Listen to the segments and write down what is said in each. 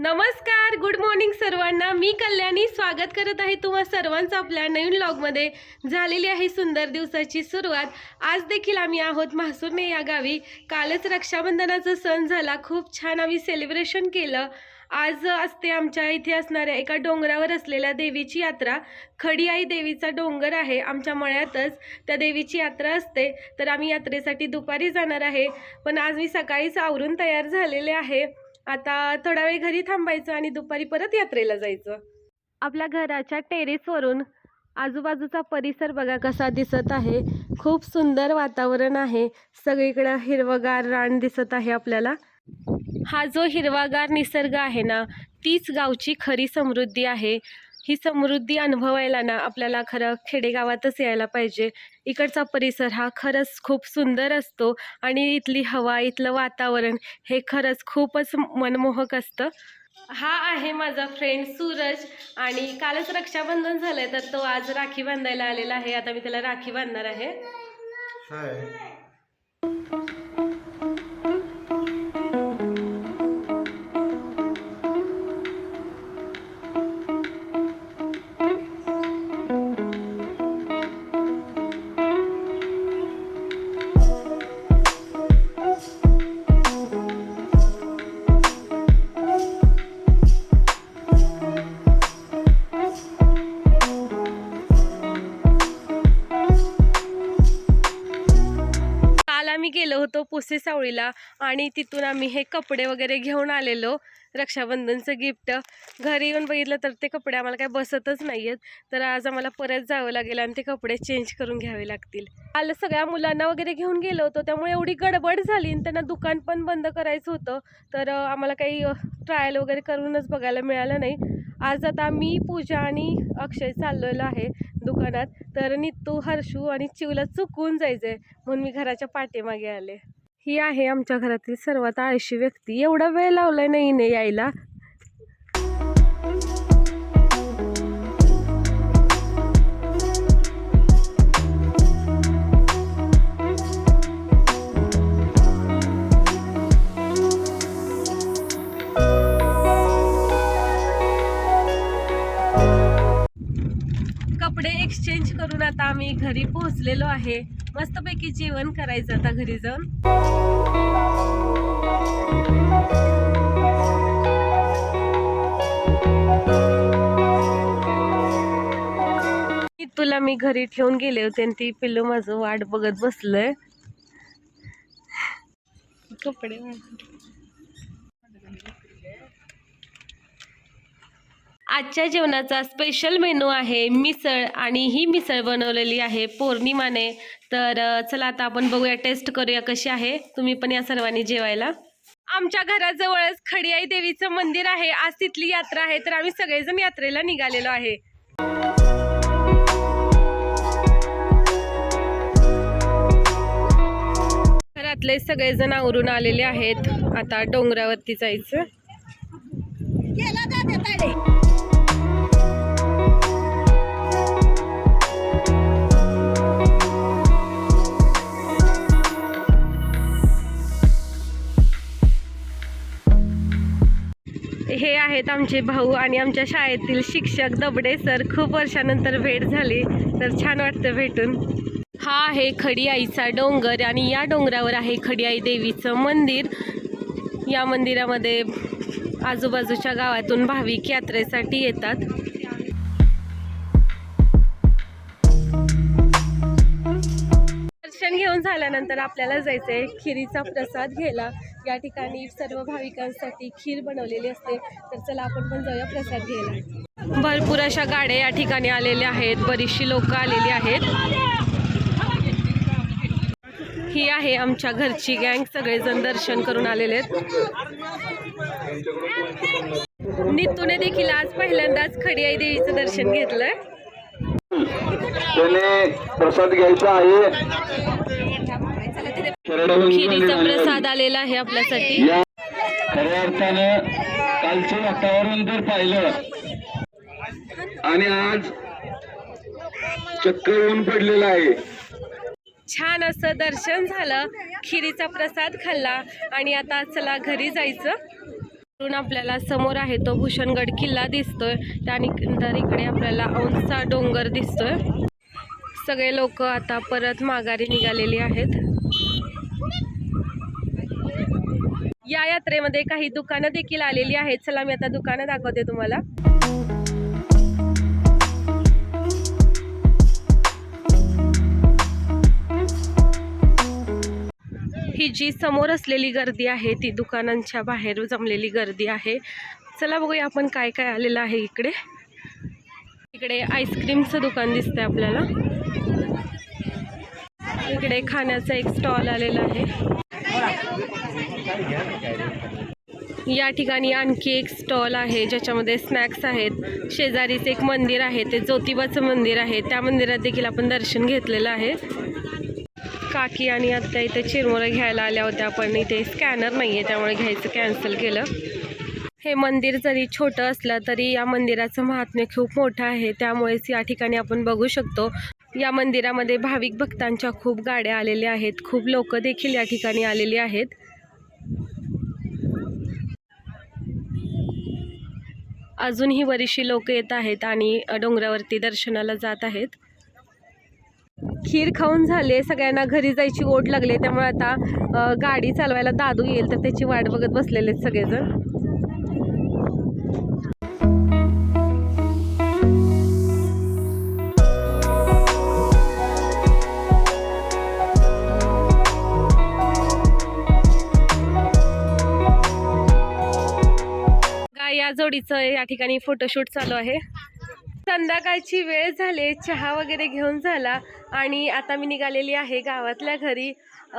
नमस्कार good morning सर्वांना. मी कल्याणी. स्वागत करत आहे तुम्हा सर्वांचं आपल्या नवीन लॉगमध्ये झालेली आहे सुंदर दिवसाची सुरुवात. आज देखील आम्ही आहोत म्हासुर्णे या गावी. कालच रक्षाबंधनाचा सण झाला. खूप छान आम्ही सेलिब्रेशन केलं. आज असते आमच्या इथे असणाऱ्या एका डोंगरावर असलेल्या देवीची यात्रा. खडीआई देवीचा डोंगर आहे आमच्या मळ्यातच. त्या देवीची यात्रा असते. तर आम्ही यात्रेसाठी दुपारी जाणार आहे. पण आज मी सकाळीच आवरून तयार झालेले आहे. आता थोडा वेळ घरी थांबायचं आणि दुपारी परत यात्रेला जायचं. आपल्या घराच्या टेरेसवरून आजूबाजूचा परिसर बघा कसा दिसत आहे. खूप सुंदर वातावरण आहे. सगळीकडं हिरवगार रान दिसत आहे आपल्याला. हा जो हिरवागार निसर्ग आहे ना तीच गावची खरी समृद्धी आहे. ही समृद्धी अनुभवायला ना आपल्याला खरं खेडेगावातच यायला पाहिजे. इकडचा परिसर हा खरंच खूप सुंदर असतो आणि इथली हवा इथलं वातावरण हे खरंच खूपच मनमोहक असतं. हा आहे माझा फ्रेंड सूरज आणि कालच रक्षाबंधन झालंय तर तो आज राखी बांधायला आलेला आहे. आता मी त्याला राखी बांधणार आहे. पुसे सावळीला आणि तिथून आम्ही हे कपडे वगैरे घेऊन आलेलो. रक्षाबंधनचं गिफ्ट. घरी येऊन बघितलं तर ते कपडे आम्हाला काय बसतच नाही आहेत तर आज आम्हाला परत जावं लागेल आणि ते कपडे चेंज करून घ्यावे लागतील. काल सगळ्या मुलांना वगैरे घेऊन गेलो होतो. त्यामुळे एवढी गडबड झाली आणि त्यांना दुकान पण बंद करायचं होतं. तर आम्हाला काही ट्रायल वगैरे करूनच बघायला मिळालं नाही. आज आता मी पूजा आणि अक्षय चाललेलो आहे दुकानात. तर नित्तू हर्षू आणि चिवला जायचं आहे म्हणून मी घराच्या पाठीमागे आले. ही आहे आमच्या घरातील सर्वात आळशी व्यक्ती. एवढा वेळ लावलाय नाही ने यायला. कपडे एक्सचेंज करून आता आम्ही घरी पोहोचलेलो आहे. मस्तपैकी जेवण करायचं आता घरी जाऊन. तुला मी घरी ठेवून गेले होते आणि ती पिल्लू माझं वाट बघत बसलंय. कपडे आजच्या जेवणाचा स्पेशल मेनू आहे मिसळ आणि ही मिसळ बनवलेली आहे पौर्णिमाने. तर चला आता आपण बघूया टेस्ट करूया कशी आहे. तुम्ही पण या सर्वांनी जेवायला. आमच्या घराजवळच खडियाई देवीचं मंदिर आहे. आज तिथली यात्रा आहे तर आम्ही सगळेजण यात्रेला निघालेलो आहे. घरातले सगळेजण आवरून आलेले आहेत. आता डोंगरावरती जायचं. आहेत आमचे भाऊ आणि आमच्या शाळेतील शिक्षक दबडे सर. खूप वर्षानंतर भेट झाली तर छान वाटतं भेटून. हा आहे खडी आईचा डोंगर आणि या डोंगरावर आहे खडी आई देवीचं मंदिर. या मंदिरामध्ये आजूबाजूच्या गावातून भाविक यात्रेसाठी येतात. दर्शन घेऊन झाल्यानंतर आपल्याला जायचं आहे खिरीचा प्रसाद घ्यायला. या ठिकाणी सर्व भाविकांसाठी खीर बनवलेली असते. तर चला आपण पण जाऊया प्रसाद घ्यायला. भरपूर अशा गाड्या या ठिकाणी आलेल्या आहेत. बरीचशी लोक आलेली आहेत. ही आहे आमच्या घरची गँग. सगळेजण दर्शन करून आलेले आहेत. नितूने देखील आज पहिल्यांदाच खडियाई देवीचं दर्शन घेतलंय. प्रसाद घ्यायचा आहे. खिरीचा प्रसाद आलेला आहे आपल्यासाठी. खऱ्या अर्थानं कालचं वातावरण जर पाहिलं आणि आज चक्क ऊन पडलेलं आहे. छान असं दर्शन झालं खिरीचा प्रसाद खाल्ला आणि आता चला घरी जायचं. आपल्याला समोर आहे तो भूषणगड किल्ला दिसतोय. त्यानंतर इकडे आपल्याला औंधचा डोंगर दिसतोय. सगळे लोक आता परत माघारी निघालेली आहेत. या यात्रेमध्ये काही दुकानं देखील आलेली आहेत. चला मी आता दुकानं दाखवते तुम्हाला. ही जी समोर असलेली गर्दी आहे ती दुकानांच्या बाहेर जमलेली गर्दी आहे. चला बघूया आपण काय काय आलेलं आहे इकडे. इकडे आईस्क्रीमचं दुकान दिसतंय आपल्याला. इकडे खाण्याचा एक स्टॉल आलेला आहे. या ठिकाणी आणखी एक स्टॉल आहे ज्याच्यामध्ये स्नॅक्स आहेत. शेजारीच एक मंदिर आहे ते ज्योतिबाचं मंदिर आहे. त्या मंदिरात देखील आपण दर्शन घेतलेलं आहे. काकी आणि आत्ता इथे चिरमुरं घ्यायला आल्या होत्या. पण इथे स्कॅनर नाही आहे त्यामुळे घ्यायचं कॅन्सल केलं. हे मंदिर जरी छोटं असलं तरी या मंदिराचं महात्म्य खूप मोठं आहे. त्यामुळेच या ठिकाणी आपण बघू शकतो. या मंदिरामध्ये भाविक भक्तांच्या खूप गाड्या आलेल्या आहेत. खूप लोक देखील या ठिकाणी आलेली आहेत. अजूनही बरीचशी लोक येत आहेत आणि डोंगरावरती दर्शनाला जात आहेत. खीर खाऊन झाले सगळ्यांना घरी जायची ओढ लागली त्यामुळे आता गाडी चालवायला दादू येईल तर त्याची वाट बघत बसलेले आहेत सगळेजण. जोडीचं या ठिकाणी फोटोशूट चालू आहे. संध्याकाळची वेळ झाली. चहा वगैरे घेऊन झाला. आणि आता मी निघालेली आहे गावातल्या घरी.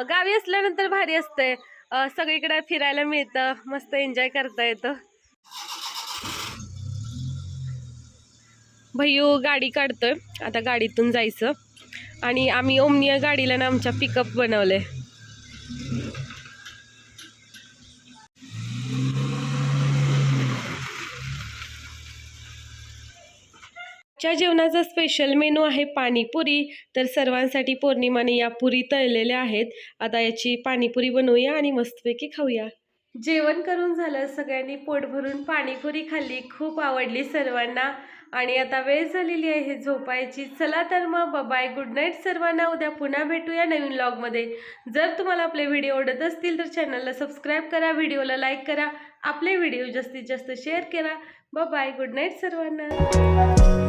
गावी असल्यानंतर भारी असतंय सगळीकडे फिरायला मिळतं. मस्त एन्जॉय करता येतं. भैयू गाडी काढतोय. आता गाडीतून जायचं. आणि आम्ही ओमनिया गाडीला ना आमच्या पिकअप बनवलंय. च्या जेवणाचा स्पेशल मेनू आहे पाणीपुरी. तर सर्वांसाठी पौर्णिमाने या पुरी तळलेल्या आहेत. आता याची पाणीपुरी बनवूया आणि मस्तपैकी खाऊया. जेवण करून झालं. सगळ्यांनी पोट भरून पाणीपुरी खाल्ली. खूप आवडली सर्वांना. आणि आता वेळ झालेली आहे झोपायची. चला तर मग बाय गुड नाईट सर्वांना. उद्या पुन्हा भेटूया नवीन ब्लॉगमध्ये जर तुम्हाला आपले व्हिडिओ आवडत असतील तर चॅनलला सबस्क्राईब करा. व्हिडिओला लाईक करा. आपले व्हिडिओ जास्तीत जास्त शेअर करा. बाय गुड नाईट सर्वांना.